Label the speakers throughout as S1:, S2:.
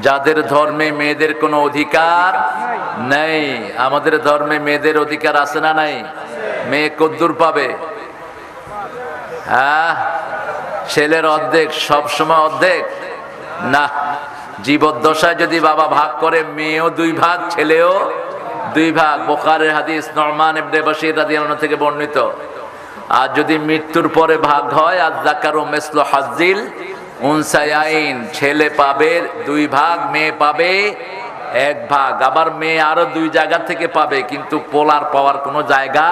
S1: যাদের ধর্মে মেয়েদের কোনো অধিকার নেই, আমাদের ধর্মে মেয়েদের অধিকার আছে না নাই? মেয়ে কদ্দুর পাবে। হ্যাঁ? ছেলের অর্ধেক, সবসময় অর্ধেক। না, জীবদ্দশায় যদি বাবা ভাগ করে, মেয়েও দুই ভাগ, ছেলেও দুই ভাগ। বোখারের হাদিস নরমান থেকে বর্ণিত। আর যদি মৃত্যুর পরে ভাগ হয় আর জাকারু মেসলো হাজিল ছেলে পাবে, দুই ভাগ, মেয়ে পাবে, এক ভাগ। আবার মেয়ে আরও দুই জায়গা থেকে পাবে, কিন্তু পোলার পাওয়ার কোনো জায়গা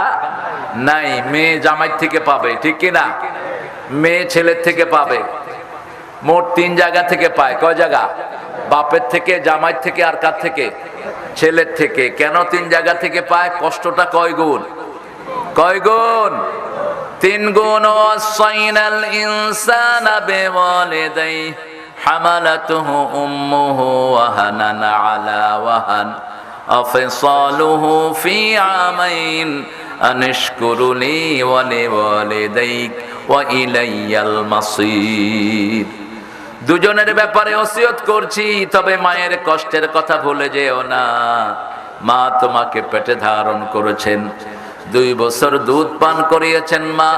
S1: নাই। মেয়ে জামাই থেকে পাবে, ঠিক কি না? মেয়ে ছেলের থেকে পাবে। মোট তিন জায়গা থেকে পায়। কয় জায়গা? বাপের থেকে, জামাই থেকে আর কার থেকে? ছেলের থেকে। কেন তিন জায়গা থেকে পায়? কষ্টটা কয় গুণ? কয় গুণ? তিন গুণ ওয়াসাইনাল ইনসানা বিওয়ালিদাই, হামালাতুহু উম্মুহু ওয়াহানান আলা ওয়াহান ইলাইয়াল দুজনের ব্যাপারে ওসিয়ত করছি, তবে মায়ের কষ্টের কথা ভুলে যেও না। মা তোমাকে পেটে ধারণ করেছেন। দুই বছর দুধ পান করিয়েছেন মা।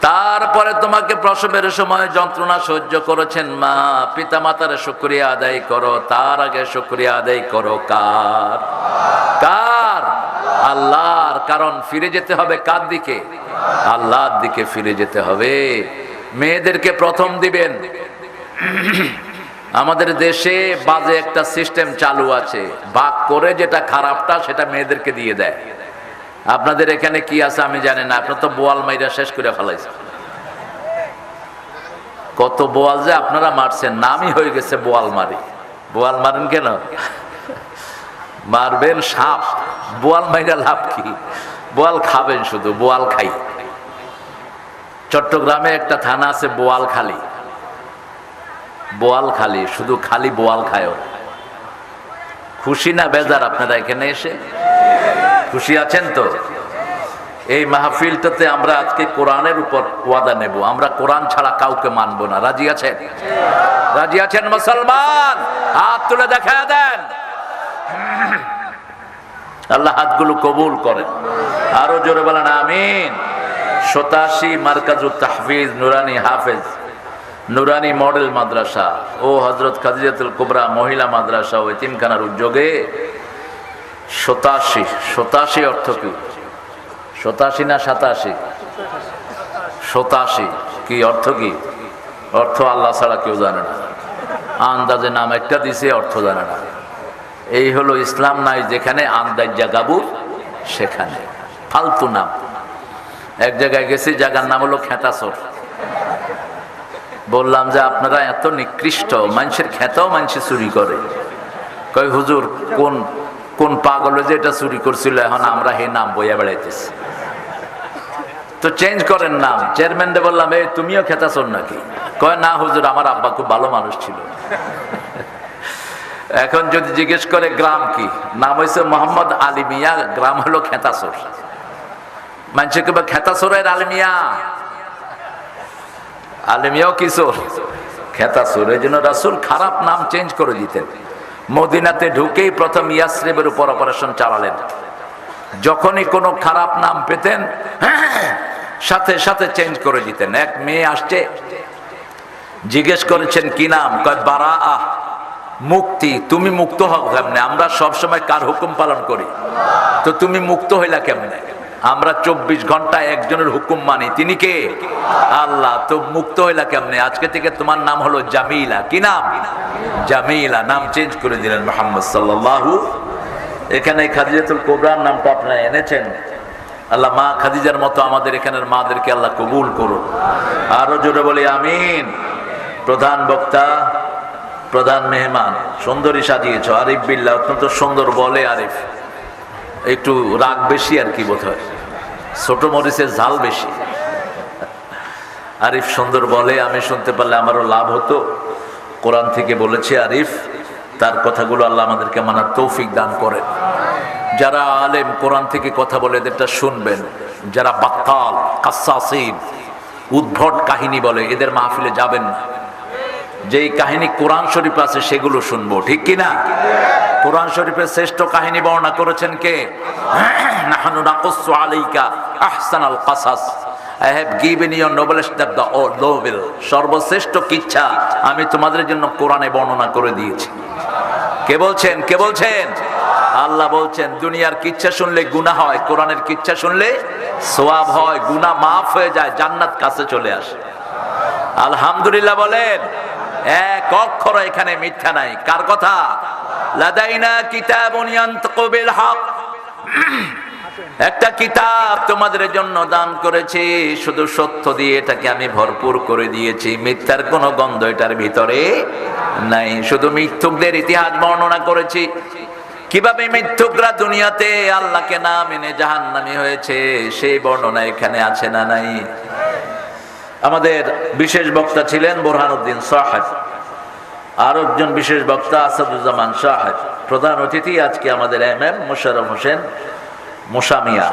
S1: তারপরে তোমাকে প্রসবের সময় যন্ত্রণা সহ্য করেছেন মা। পিতা মাতার শুক্রিয়া আদায় করো, তার আগে শুক্রিয়া আদায় করো। কার? কার? আল্লাহর, কারণ ফিরে যেতে হবে কার দিকে? আল্লাহর দিকে ফিরে যেতে হবে। মেয়েদেরকে প্রথম দিবেন। আমাদের দেশে বাজে একটা সিস্টেম চালু আছে। ভাগ করে যেটা খারাপটা সেটা মেয়েদেরকে দিয়ে দেয়। আপনাদের এখানে কি আছে আমি জানি না। আপনার তো বোয়াল মাইরা শেষ করে ফেলাইছে। কত বোয়াল যে আপনারা মারছেন, নামই হয়ে গেছে বোয়াল মারি। বোয়াল মারেন কেন? মারবেন সাপ। বোয়াল মাইরা লাভ কি? বোয়াল খাবেন শুধু, বোয়াল খাই। চট্টগ্রামে একটা থানা আছে বোয়াল খালি। বোয়াল খালি, শুধু খালি বোয়াল খায় খুশি না বেজার আপনারা এখানে এসে? খুশি আছেন তো? এই মাহফিলটাতে আমরা আজকে কোরআনের উপর ওয়াদা নেব। আমরা কোরআন ছাড়া কাউকে মানব না। রাজি আছেন? রাজি আছেন মুসলমান? হাত তুলে দেখা দেন। আল্লাহ হাতগুলো কবুল করেন। আরও জোরে বলেন, আমিন। সতাশি মার্কাজুল তাহফিজ নুরানি হাফেজ। নুরানি মডেল মাদ্রাসা। ও হজরত খাদিজাতুল কুবরা মহিলা মাদ্রাসা ও এতিমখানার উদ্যোগে সতাশি সতাশি অর্থ কি? সতাশি না সাতাশি? সতাশি। কি অর্থ কি? অর্থ আল্লাহ ছাড়া কেউ জানে না। আন্দাজে নাম একটা দিছে, অর্থ জানে না। এই হলো ইসলাম নাই যেখানে আন্দাজ জাগাবুর সেখানে। ফালতু নাম। এক জায়গায় গেছি, জায়গার নাম হলো খেতাসর। বললাম যে আপনারা এত নিকৃষ্ট, মানুষের খেতাও মানুষ চুরি করে। কয়, হুজুর, কোন কোন পাগল যে এটা চুরি করছিল, এখন আমরা হে নাম বইয়া বেড়াইতেছি। তো চেঞ্জ করেন নাম। চেয়ারম্যানরে বললাম, এই, তুমিও খেতাছর নাকি? কয়, না, হুজুর, আমার আব্বা খুব ভালো মানুষ ছিল। এখন যদি জিজ্ঞেস করে, গ্রাম কি? নাম হয়েছে মোহাম্মদ আলী মিয়া, গ্রাম হলো খেতাসর মানুষে কেবা খেতাসরের আলমিয়া আলমিয়াও কিশোর। খেতাসুর এই জন্য রাসুল খারাপ নাম চেঞ্জ করে দিতেন। মদিনাতে ঢুকেই প্রথম ইয়াসরেবের উপর অপারেশন চালালেন। যখনই কোনো খারাপ নাম পেতেন সাথে সাথে চেঞ্জ করে দিতেন। এক মেয়ে আসছে, জিজ্ঞেস করেছেন, কি নাম? বারা আহ, মুক্তি। তুমি মুক্ত হও কেমনে? আমরা সবসময় কার হুকুম পালন করি? তো তুমি মুক্ত হইলা কেমনে? আমরা চব্বিশ ঘণ্টা একজনের হুকুম মানি। তিনি কে? আল্লাহ। তো মুক্ত হইলা কেমনে? আজকে থেকে তোমার নাম হলো জামিলা। কি নাম? জামিলা। নাম চেঞ্জ করে দিলেন মোহাম্মদ সাল্লাল্লাহু। এখানে খাদিজাতুল কোবরার নামটা আপনারা এনেছেন। আল্লাহ মা খাদিজার মতো আমাদের এখানের মাদেরকে আল্লাহ কবুল করুন। আরও জোরে বলি, আমিন। প্রধান বক্তা, প্রধান মেহমান, সুন্দরী সাজিয়েছ। আরিফ বিল্লা অত্যন্ত সুন্দর বলে আরিফ। একটু রাগ বেশি আর কি বোধ হয় ছোট মরিচের ঝাল বেশি। আরিফ সুন্দর বলে, আমি শুনতে পারলে আমারও লাভ হতো। কোরআন থেকে বলেছে আরিফ, তার কথাগুলো আল্লাহ আমাদেরকে মানার তৌফিক দান করেন। যারা আলেম, কোরআন থেকে কথা বলে এদেরটা শুনবেন। যারা বাক্কাল কাসাসিন, উদ্ভট কাহিনী বলে, এদের মাহফিলে যাবেন না। যেই কাহিনী কোরআন শরীফ আছে, সেগুলো শুনব, ঠিক কি না কোরআন শরীফের শ্রেষ্ঠ কাহিনী বর্ণনা করেছেন কে? নাহানু নাকুসু আলাইকা আহসানাল কাসাস। আই হ্যাভ দ্য নোবেল সর্বশ্রেষ্ঠ কিচ্ছা আমি তোমাদের জন্য কোরআনে বর্ণনা করে দিয়েছি। কে বলছেন? কে বলছেন? আল্লাহ বলছেন, দুনিয়ার কিচ্ছা শুনলে গুনাহ হয়, কোরআনের কিচ্ছা শুনলে সোয়াব হয়, গুনাহ মাফ হয়ে যায়, জান্নাত কাছে চলে আসে। আলহামদুলিল্লাহ বলেন, এক অক্ষর এখানে মিথ্যা নাই। কার কথা? লাদাইনা একটা কিতাব তোমাদের জন্য দান করেছি, শুধু সত্য দিয়ে এটাকে আমি ভরপুর করে দিয়েছি। মিথ্যার কোনো গন্ধ এটার ভিতরে নাই, শুধু মিথ্যুকদের ইতিহাস বর্ণনা করেছি। কীভাবে মিথ্যুকরা দুনিয়াতে আল্লাহকে না মেনে জাহান্নামি হয়েছে, সেই বর্ণনা এখানে আছে না নাই? আমাদের বিশেষ বক্তা ছিলেন বোরহানুদ্দিন সাহেব। আর একজন বিশেষ বক্তা আসাদুজ্জামান সাহেব প্রধান অতিথি আজকে আমাদের এম এম মোশারফ হোসেন মোসামিয়া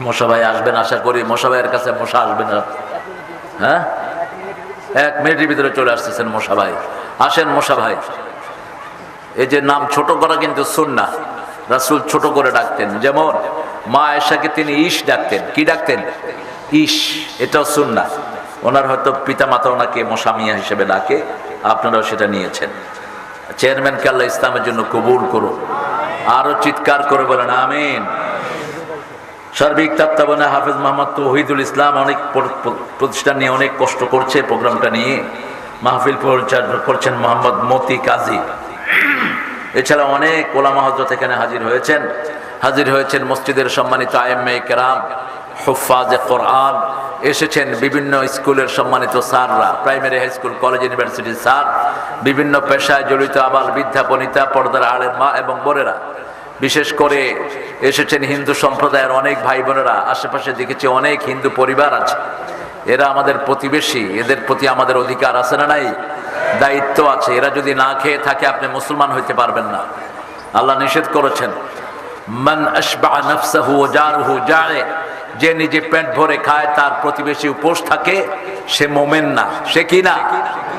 S1: মোশা ভাই আসবেন, আশা করি মোশা ভাইয়ের কাছে মোশা আসবেন হ্যাঁ? এক মিনিটের ভিতরে চলে আসতেছেন মোশা ভাই। আসেন মোশা ভাই। এই যে নাম ছোট করা কিন্তু সুন্না রাসুল ছোট করে ডাকতেন। যেমন, মা আয়েশাকে তিনি ইস ডাকতেন। কি ডাকতেন? ইস এটাও সুন্না ওনার হয়তো পিতা মাতা ওনাকে মোসামিয়া হিসেবে ডাকে। আপনারাও সেটা নিয়েছেন। চেয়ারম্যানকে আল্লাহ ইসলামের জন্য কবুল করুন। আরও চিৎকার করে বলেন, আমিন। সার্বিক তত্ত্বাবধানে হাফেজ মোহাম্মদ তৌহিদুল ইসলাম অনেক প্র- প্র- প্রতিষ্ঠান নিয়ে অনেক কষ্ট করছে প্রোগ্রামটা নিয়ে। মাহফিল পরিচালনা করছেন মোহাম্মদ মতি কাজী। এছাড়া অনেক ওলামা হজরত এখানে হাজির হয়েছেন। হাজির হয়েছেন মসজিদের সম্মানিত আয়েমে কেরাম হুফাজে কোরআন। এসেছেন বিভিন্ন স্কুলের সম্মানিত স্যাররা, প্রাইমারি, হাই স্কুল, কলেজ ইউনিভার্সিটির স্যার, বিভিন্ন পেশায় জড়িত আবার বিদ্যা বনিতা, পর্দার আড়ের মা এবং বোনেরা। বিশেষ করে এসেছেন হিন্দু সম্প্রদায়ের অনেক ভাই বোনেরা আশেপাশে দেখেছি অনেক হিন্দু পরিবার আছে। এরা আমাদের প্রতিবেশী, এদের প্রতি আমাদের অধিকার আছে না নাই? দায়িত্ব আছে। এরা যদি না খেয়ে থাকে, আপনি মুসলমান হইতে পারবেন না। আল্লাহ নিষেধ করেছেন, মান আশবা নফসাহু জারুহু জায়ে যে নিজে পেট ভরে খায়, তার প্রতিবেশী উপোস থাকে, সে মোমেন না। সে কি না?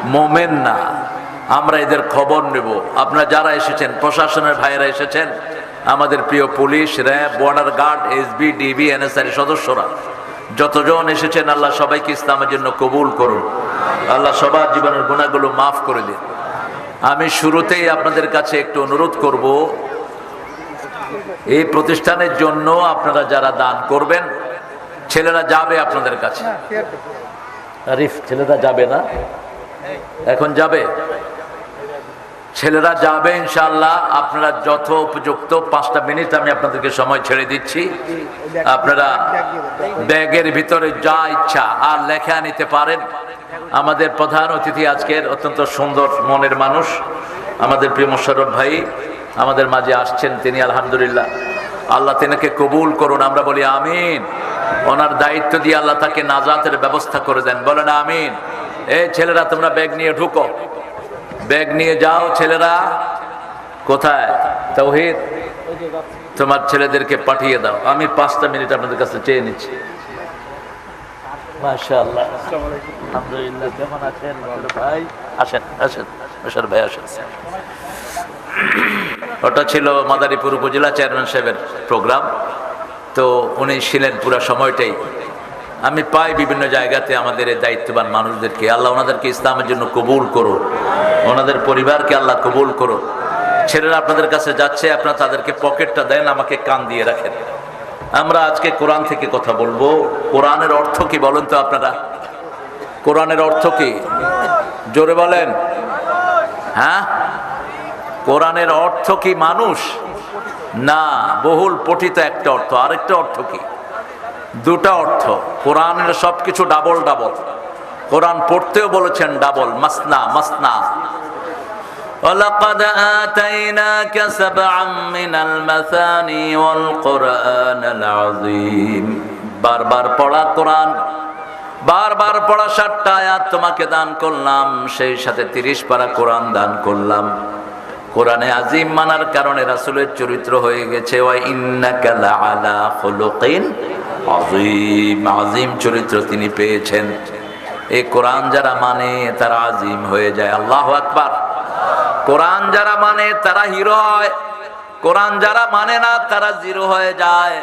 S1: মোমেন না। আমরা এদের খবর নেব। আপনারা যারা এসেছেন, প্রশাসনের ভাইয়েরা এসেছেন, আমাদের প্রিয় police, RAB, border guard SB DB NSR সদস্যরা, যতজন এসেছেন, আল্লাহ সবাইকে ইসলামের জন্য কবুল করুন। আল্লাহ সবার জীবনের গুণাগুলো মাফ করে দিন। আমি শুরুতেই আপনাদের কাছে একটু অনুরোধ করব এই প্রতিষ্ঠানের জন্য আপনারা যারা দান করবেন ছেলেরা যাবে আপনাদের কাছে। আরিফ ছেলেরা যাবে না? এখন যাবে? ছেলেরা যাবে ইনশাল্লাহ আপনারা যত উপযুক্ত পাঁচটা মিনিট আমি আপনাদেরকে সময় ছেড়ে দিচ্ছি। আপনারা ব্যাগের ভিতরে যা ইচ্ছা আর লেখা নিতে পারেন। আমাদের প্রধান অতিথি আজকের অত্যন্ত সুন্দর মনের মানুষ আমাদের প্রিয় মোশারফ ভাই। আমাদের মাঝে আসছেন তিনি, আলহামদুলিল্লাহ। আল্লাহ তিনাকে কবুল করুন, আমরা বলি আমিন। ওনার দায়িত্ব দিয়ে আল্লাহ তাকে নাজাতের ব্যবস্থা করে দেন। বলেন আমিন। এই ছেলেরা, তোমরা ব্যাগ নিয়ে ঢুকো। ব্যাগ নিয়ে যাও ছেলেরা। কোথায়? তৌহিদ, তোমার ছেলেদেরকে পাঠিয়ে দাও। আমি পাঁচটা মিনিট আপনাদের কাছে চেয়ে নিচ্ছি। আলহামদুলিল্লাহ, কেমন আছেন ভাই? আসেন আসেন। ভাই, আসেন। ওটা ছিল মাদারীপুর উপজেলা চেয়ারম্যান সাহেবের প্রোগ্রাম। তো উনি ছিলেন পুরো সময়টাই। আমি পাই বিভিন্ন জায়গাতে আমাদের এই দায়িত্ববান মানুষদেরকে। আল্লাহ ওনাদেরকে ইসলামের জন্য কবুল করো ওনাদের পরিবারকে আল্লাহ কবুল করো ছেলেরা আপনাদের কাছে যাচ্ছে, আপনারা তাদেরকে পকেটটা দেন, আমাকে কান দিয়ে রাখেন। আমরা আজকে কোরআন থেকে কথা বলব। কোরআনের অর্থ কি বলেন তো আপনারা? কোরআনের অর্থ কি? জোরে বলেন। হ্যাঁ? কোরআনের অর্থ কি মানুষ না বহুল পঠিত একটা অর্থ আরেকটা অর্থ কি দুটা অর্থ কোরআনের সব কিছু ডাবল ডাবল কোরআন পড়তেও বলেছেন ডাবল মাসনা মাসনা ولقد آتيناك سبعا من المثاني والقرآن العظيم বারবার পড়া কোরআন বারবার পড়া সাতটা আয়াত তোমাকে দান করলাম সেই সাথে তিরিশ পারা কোরআন দান করলাম কোরআনে আজিম মানার কারণে রাসুলের চরিত্র হয়ে গেছে। আজিম আজিম চরিত্র তিনি পেয়েছেন। এই কোরআন যারা মানে তারা আজিম হয়ে যায়। আল্লাহ আকবার। কোরআন যারা মানে তারা হিরো হয়। কোরআন যারা মানে না, তারা জিরো হয়ে যায়।